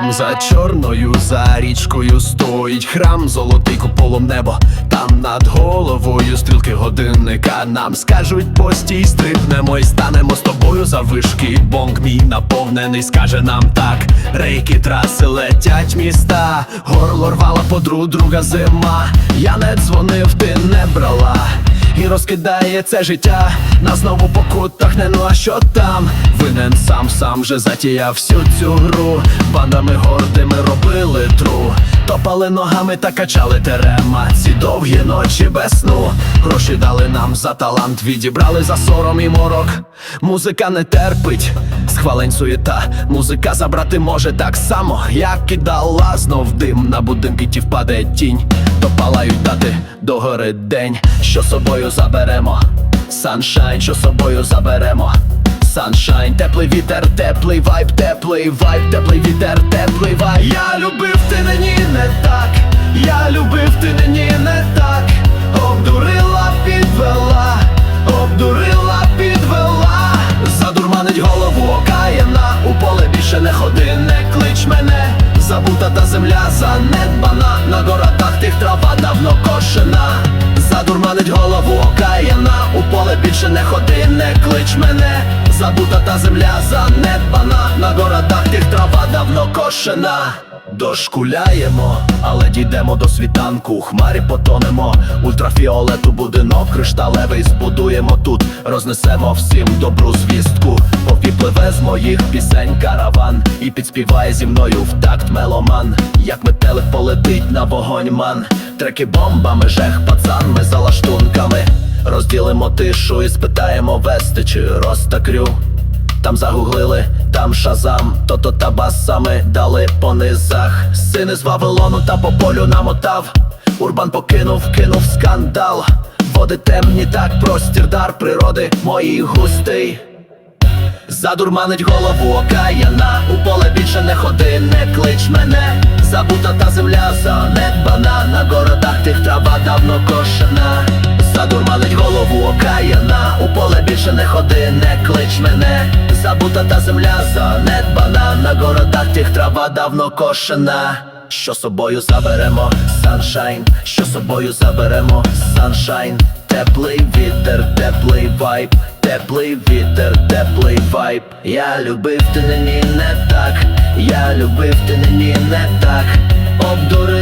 Там за чорною, за річкою стоїть храм, золотий куполом небо. Там над головою стрілки годинника нам скажуть постій, стрибнемо і станемо з тобою за вишки. Бонг мій наповнений, скаже нам так. Рейки траси летять міста, горло рвала подру, друга зима. Я не дзвонив, ти не брала. І розкидає це життя на знову по кутах, не ну а що там? Винен сам сам же затіяв всю цю гру. Бандами гордими робили тру. Топали ногами та качали терема. Ці довгі ночі без сну. Гроші дали нам за талант, відібрали за сором і морок. Музика не терпить, схвалень суєта. Музика забрати може так само, як і дала знов дим. На будинки ті впаде тінь, допалають дати догори день, що собою заберемо. Саншайн, що собою заберемо. Саншайн, теплий вітер, теплий вайб, теплий вайб, теплий вітер, теплий вайб. Я любив ти нині не так. Я любив ти нині не так. Обдурила, підвела, обдурила, підвела. Задурманить голову окаяна. У поле більше не ходи, не клич мене. Забута та земля занедбана. Більше не ходи, не клич мене. Забута та земля занедбана. На городах тих трава давно кошена. Дошкуляємо, але дійдемо до світанку. У хмарі потонемо. Ультрафіолету будинок кришталевий збудуємо тут. Рознесемо всім добру звістку. Попіпливе з моїх пісень караван. І підспіває зі мною в такт меломан. Як метелик полетить на вогонь ман. Треки бомбами, жех пацан, ми за лаштунками. Розділимо тишу і спитаємо вести чи розтакрю. Там загуглили, там шазам, то-то та басами дали по низах. Сини з Вавилону та по полю намотав. Урбан покинув, кинув скандал. Води темні, так простір дар природи моїй густий. Задурманить голову окаяна, у поле більше не ходи, не клич мене. Забута та земля занедбана, на городах тих трава давно кошена. Задурманить голову окаяна, у поле більше не ходи, не клич мене. Забута та земля занедбана, на городах тих трава давно кошена. Що собою заберемо, саншайн, що собою заберемо, саншайн, теплий вітер, теплий вайб, теплий вітер, теплий вайб. Я любив ти нині не так, я любив ти нині не так, обдурила,